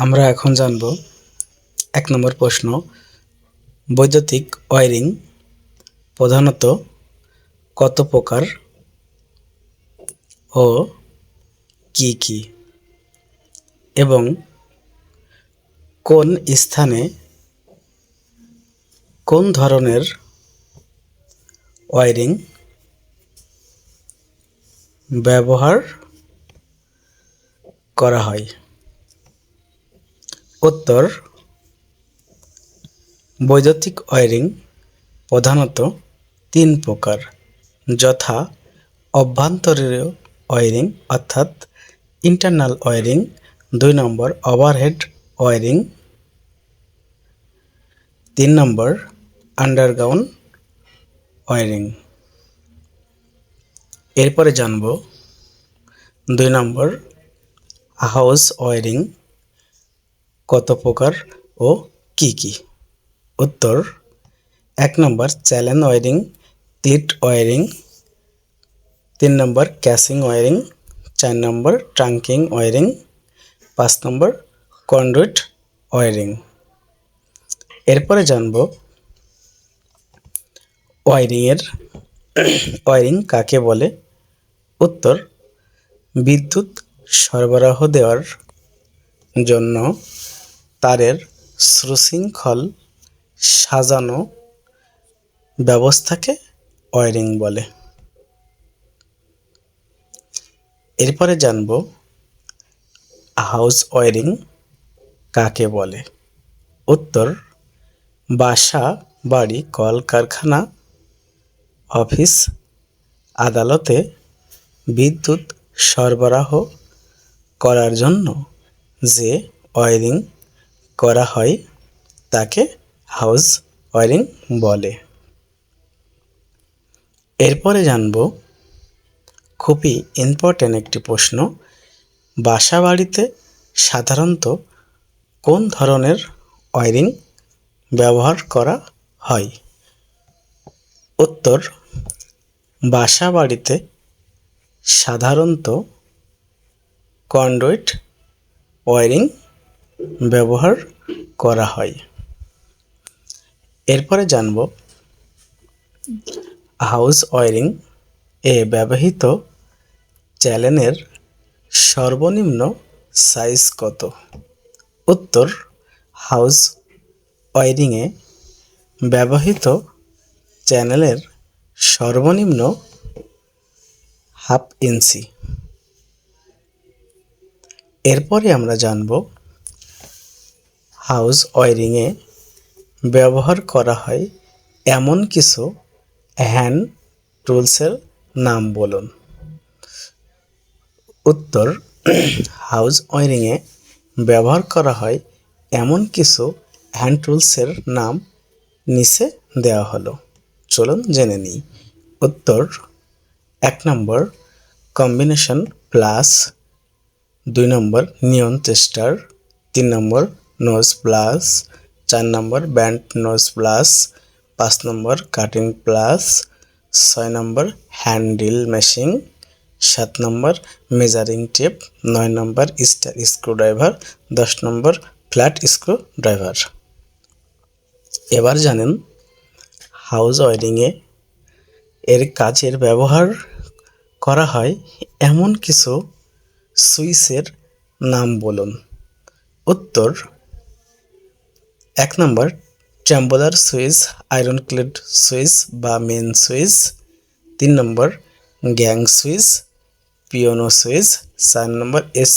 আমরা এখন জানব এক নম্বর প্রশ্ন, বৈদ্যুতিক ওয়্যারিং প্রধানত কত প্রকার ও কি কি? এবং কোন স্থানে কোন ধরনের ওয়্যারিং ব্যবহার করা হয়? উত্তর, বৈদ্যুতিক ওয়্যারিং প্রধানত তিন প্রকার, যথা অভ্যন্তরীণ ওয়্যারিং অর্থাৎ ইন্টারনাল ওয়্যারিং দুই নম্বর ওভারহেড ওয়্যারিং তিন নম্বর আন্ডারগ্রাউন্ড ওয়্যারিং এরপরে জানব দুই নম্বর হাউস ওয়্যারিং কত প্রকার ও কি কি? উত্তর, এক নম্বর চ্যালেন ওয়ারিং ক্লিট ওয়্যারিং তিন নম্বর ক্যাসিং ওয়ারিং, চার নম্বর ট্রাঙ্কিং ওয়্যারিং পাঁচ নম্বর কন্ডুইট ওয়্যারিং এরপরে জানব ওয়্যারিংয়ের ওয়ারিং কাকে বলে? উত্তর, বিদ্যুৎ সরবরাহ দেওয়ার জন্য তারের সুশৃঙ্খল সাজানো ব্যবস্থাকে ওয়্যারিং বলে। এরপরে জানব হাউস ওয়্যারিং কাকে বলে। উত্তর, বাসা, বাড়ি, কলকারখানা, অফিস, আদালতে বিদ্যুৎ সরবরাহ করার জন্য যে ওয়্যারিং করা হয়, তাকে হাউস ওয়্যারিং বলে। এরপরে জানব, খুবই ইম্পর্ট্যান্ট একটি প্রশ্ন বাসা বাড়িতে সাধারণত কোন ধরনের ওয়ারিং ব্যবহার করা হয়? উত্তর বাসা বাড়িতে সাধারণত কন্ডুইট ওয়্যারিং ব্যবহার করা হয়। এরপরে জানব হাউস ওয়্যারিং এ ব্যবহৃত চ্যানেলের সর্বনিম্ন সাইজ কত? উত্তর হাউস ওয়্যারিংয়ে ব্যবহৃত চ্যানেলের সর্বনিম্ন হাফ ইঞ্চি। এরপরে আমরা জানব হাউস ওয়্যারিংয়ে ব্যবহার করা হয়, এমন কিছু হ্যান্ড টুলসের নাম বলুন। উত্তর, হাউস ওয়্যারিংয়ে ব্যবহার করা হয়, এমন কিছু হ্যান্ড টুলসের নাম নিচে দেওয়া হলো। চলুন জেনে নিই। উত্তর, এক নম্বর, কম্বিনেশন প্লাস, দুই নম্বর নিয়ন টেস্টার তিন নম্বর নোজ প্লাস চার নম্বর ব্যান্ড নোজ প্লাস পাঁচ নম্বর কাটিং প্লাস ছয় নম্বর হ্যান্ডেল মেশিন সাত নম্বর মেজারিং টেপ নয় নম্বর স্টার স্ক্রুড্রাইভার দশ নম্বর ফ্ল্যাট স্ক্রু ড্রাইভার এবার জানেন হাউস ওয়ারিংয়ে এর কাজের ব্যবহার করা হয় এমন কিছু সুইচের নাম বলুন। উত্তর এক নম্বর, tumbler switch, iron clad switch বা মেন সুইচ। তিন নম্বর, গ্যাং সুইচ পিওনো সুইচ। চার নম্বর, এস